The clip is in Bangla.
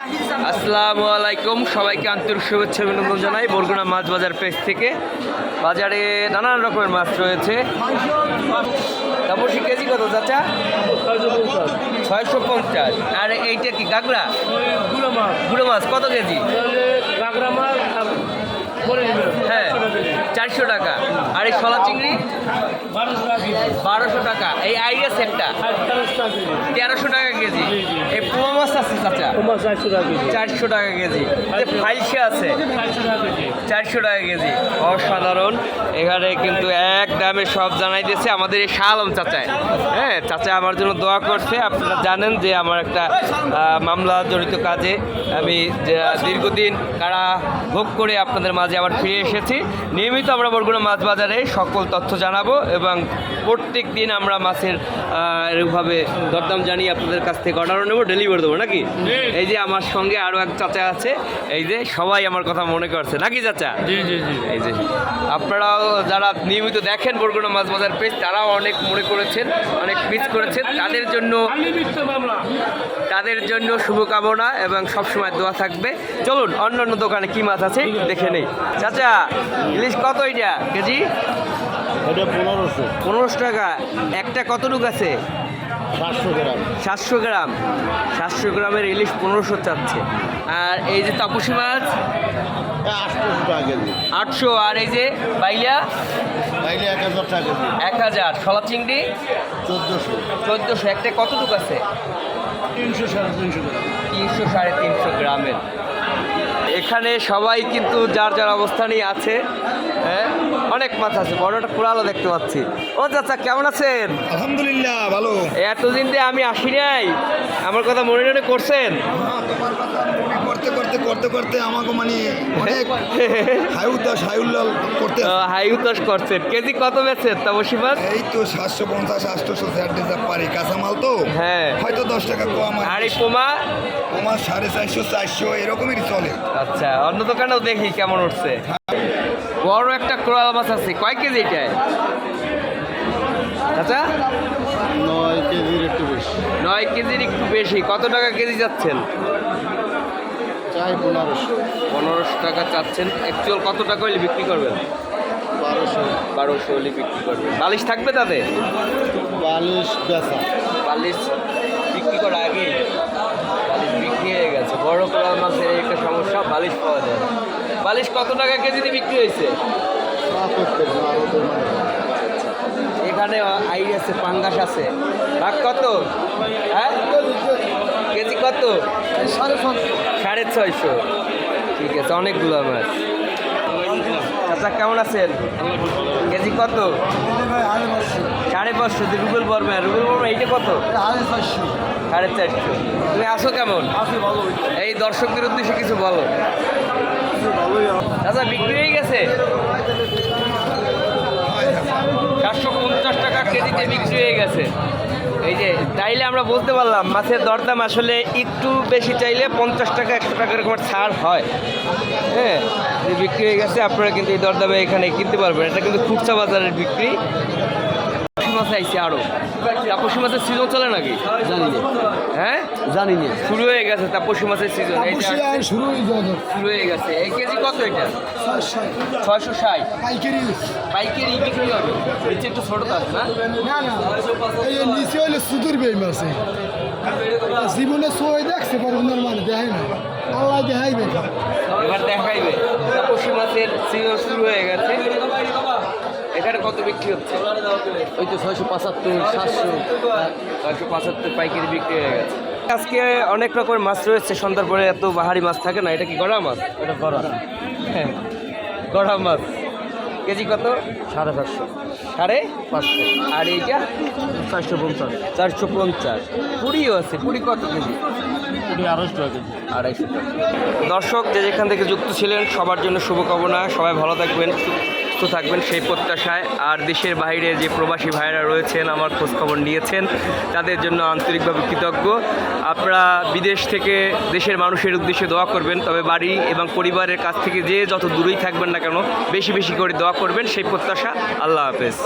আসসালামু আলাইকুম। সবাইকে আন্তরিক শুভেচ্ছা অভিনন্দন জানাই বরগুনা মাছ বাজার পেজ থেকে। বাজারে নানান রকমের মাছ রয়েছে। কেজি কত চাচা? ছয়শো পঞ্চাশ। আর এইটা কি কাঁকড়া গুঁড়ো মাছ। কত কেজি? হ্যাঁ চারশো টাকা। আর এই শলা চিংড়ি? বারোশো টাকা। এই আইডিয়া সেটটা? তেরোশো টাকা চারশো টাকা কেজি। এই ফাইলসে আছে। চারশো টাকা কেজি। অসাধারণ। এখানে কিন্তু এক দামে সব জানাই দিয়েছে আমাদের এই শাহ চাচায়। হ্যাঁ চাচা আমার জন্য দোয়া করছে। আপনারা জানেন যে আমার একটা মামলা জড়িত কাজে আমি দীর্ঘদিন কারা ভোগ করে আপনাদের মাঝে আবার ফিরে এসেছি। নিয়মিত আমরা বরগুনা মাছ বাজারে সকল তথ্য জানাব এবং প্রত্যেক দিন আমরা মাছের এরকমভাবে দরদাম জানিয়ে আপনাদের কাছ থেকে অর্ডারও নেব ডেলিভারি দেবো নাকি? এই যে আমার সঙ্গে আরও এক চাচা আছে এই যে সবাই আমার কথা মনে করছে নাকি চাচা? এই যে আপনারাও যারা নিয়মিত দেখেন বরগুনা মাছ বাজার পেজ তারাও অনেক মনে করেছেন অনেক মিস করেছেন। তাদের জন্য তাদের জন্য শুভকামনা এবং সবসময় দোয়া থাকবে। চলুন অন্য অন্য দোকানে কি মাছ আছে দেখে নেই। চাচা ইলিশ কত এটা? কেজি? এটা পনেরোশো। পনেরোশো টাকা। একটা কতটুকু আছে? সাতশো গ্রাম। সাতশো গ্রাম। সাতশো গ্রামের ইলিশ পনেরোশো চাচ্ছে। আর এই যে তাপসী মাছ? আটশো আর এই যে বাইলা এক হাজার। শলা চিংড়ি? চোদ্দোশো। চোদ্দোশো। একটা কতটুকু আছে? তিনশো সাড়ে তিনশো গ্রাম। তিনশো সাড়ে তিনশো গ্রামের। এখানে সবাই কিন্তু যার যার অবস্থানেই আছে হ্যাঁ অনেক মাছ আছে বড়টা কোরালো দেখতে পাচ্ছি। ও চাচা কেমন আছেন? আলহামদুলিল্লাহ ভালো। এতদিন দিয়ে আমি আসি নাই আমার কথা মনে মনে করছেন? করতে করতে করতে করতে আমাকে মানে অনেক করতে করছেন। কেজি কত বেচেন তাপসী মাছ? এই তো সাতশো পঞ্চাশ আটশোশো ষাট পারি। কাঁচামাল তো? হ্যাঁ। হয়তো দশ টাকা কম আর এই পোমা? সাড়ে চারশো চারশো এরকমই চলে। আচ্ছা অন্য দোকানেও দেখি কেমন উঠছে। বড় একটা কোরাল মাছ আছে কয় কেজি এটায়? আচ্ছা নয় কেজির একটু বেশি। নয় কেজির একটু বেশি কত টাকা কেজি যাচ্ছেন চাই পনেরোশো। পনেরোশো টাকা চাচ্ছেন। অ্যাকচুয়াল কত টাকা হলে বিক্রি করবেন? বারোশো। বারোশো হলে বিক্রি করবেন। বালিশ থাকবে তাতে? বালিশ বেচা। বালিশ বিক্রি করার আগেই বালিশ বিক্রি হয়ে গেছে। বড় কোরাল মাছের বালিশ পাওয়া যায়। বালিশ কত টাকা কেজিতে বিক্রি হয়েছে? এখানে আই আছে পাঙ্গাস আছে। ভাগ কত? হ্যাঁ? কেজি কত? সাড়ে ছয়শো। ঠিক আছে অনেকগুলো মাছ। আচ্ছা কেমন আছেন? কেজি কত? সাড়ে পাঁচশো রুবেল বর্মা রুবেল বর্মা, এইটা কত? সাড়ে চারশো। তুমি আসো কেমন? এই দর্শকদের উদ্দেশ্যে কিছু বলো। আচ্ছা বিক্রি হয়ে গেছে? চারশো পঞ্চাশ টাকা কেজিতে বিক্রি হয়ে গেছে। যে তাইলে আমরা বলতে পারলাম, মাছের দরদাম আসলে একটু বেশি চাইলে পঞ্চাশ টাকা, একশো টাকা এরকম ছাড় হয়। হ্যাঁ বিক্রি হয়ে গেছে, আপনারা কিন্তু এই দরদামে এখানে কিনতে পারবেন। এটা কিন্তু খুচরা বাজারের বিক্রি। তাপসী মাছ আইছে আরও তাপসী মাছের সিজন চলে নাকি? জানি না। হ্যাঁ? জানি না। শুরু হয়ে গেছে তাপসী মাছের সিজন এই শুরু হয়ে যাবে। শুরু হয়ে গেছে। এই কেজি কত এটা? ছয়শো ষাট। পাইকারি। পাইকারি বিক্রি হবে? নিচে একটু ছোটো তো আছে না? না না। এই নিচে হইলে সুদূর বেই মাছে জীবনে সই দেখছে পারব নর্মালি দেখাই না। আল্লাহ দেখাইবে। এবার দেখাইবে। তাপসী মাছের সিজন শুরু হয়ে গেছে। এখানে কত বিক্রি হচ্ছে? ওই তো ছয়শো পঁচাত্তর সাতশো। ছয়শো পঁচাত্তর পাইকারি বিক্রি হয়ে গেছে। আজকে অনেক রকমের মাছ রয়েছে সন্ধ্যার পরে এত বাহারি মাছ থাকে না এটা কি গড়া মাছ? এটা করা হ্যাঁ গড়া মাছ। কেজি কত? সাড়ে চারশো সাড়ে পাঁচশো। আর এইটা? চারশো পঞ্চাশ। চারশো পঞ্চাশ। পুরিও আছে পুরি কত কেজি? আড়াইশো টাকা কেজি। আড়াইশো টাকা। দর্শক যে যেখান থেকে যুক্ত ছিলেন সবার জন্য শুভকামনা। সবাই ভালো থাকবেন। সুস্থ থাকবেন সেই প্রত্যাশায়। আর দেশের বাইরে যে প্রবাসী ভাইরা রয়েছেন, আমার খোঁজখবর নিয়েছেন, তাদের জন্য আন্তরিকভাবে কৃতজ্ঞ। আপনারা বিদেশ থেকে দেশের মানুষের উদ্দেশ্যে দোয়া করবেন, তবে বাড়ি এবং পরিবারের কাছ থেকে যে যত দূরেই থাকবেন না কেন, বেশি বেশি করে দোয়া করবেন, সেই প্রত্যাশা। আল্লাহ হাফেজ।